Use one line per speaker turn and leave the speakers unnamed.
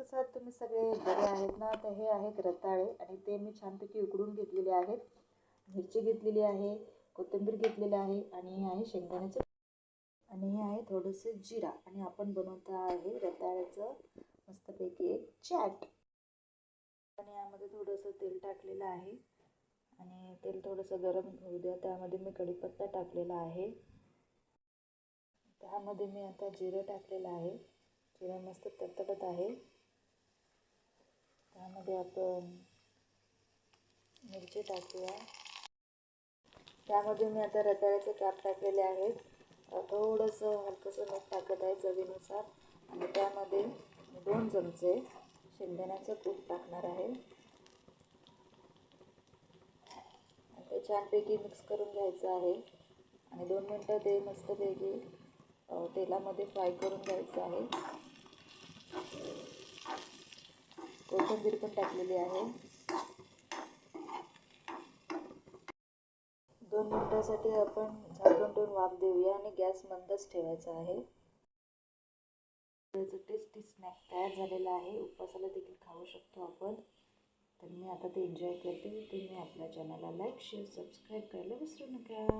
कसं आहात तुम्ही सगळे बरे आहेत ना? तर हे आहेत रताळे आणि ते मी छानपैकी उकडून घेतलेले आहेत. मिरची घेतलेली आहे कोथिंबीर घेतलेली आहे आणि हे आहे शेंगदाण्याचं आणि हे आहे थोडंसं जिरा आणि आपण बनवत आहे रताळ्याचं मस्तपैकी एक चॅट. आणि यामध्ये थोडंसं तेल टाकलेलं आहे. आणि तेल थोडंसं गरम होऊ द्या. त्यामध्ये मी कढीपत्ता टाकलेला आहे. त्यामध्ये मी आता जिरं टाकलेलं आहे. जिरं मस्त तडतडत आहे. त्यामध्ये आपण मिरची टाकूया. त्यामध्ये मी आता रताळ्याचे काप टाकलेले आहेत. थोडंसं हलकंसं मीठ टाकत आहे चवीनुसार. आणि त्यामध्ये दोन चमचे शेंगदाण्याचं कूट टाकणार आहे. ते छानपैकी मिक्स करून घ्यायचं आहे. आणि दोन मिनटं ते मस्तपैकी तेलामध्ये फ्राय करून घ्यायचं आहे. कोथिंबीर पण टाकलेली आहे. दोन मिनटासाठी आपण झाकून ठेवून वाफ देऊया आणि गॅस मंदच ठेवायचा आहे. टेस्टी स्नॅक तयार झालेला आहे. उपवासाला देखील खाऊ शकतो आपण. तर मी आता ते एन्जॉय करते. तुम्ही आपल्या चॅनलला लाईक शेअर सबस्क्राईब करायला विसरू नका.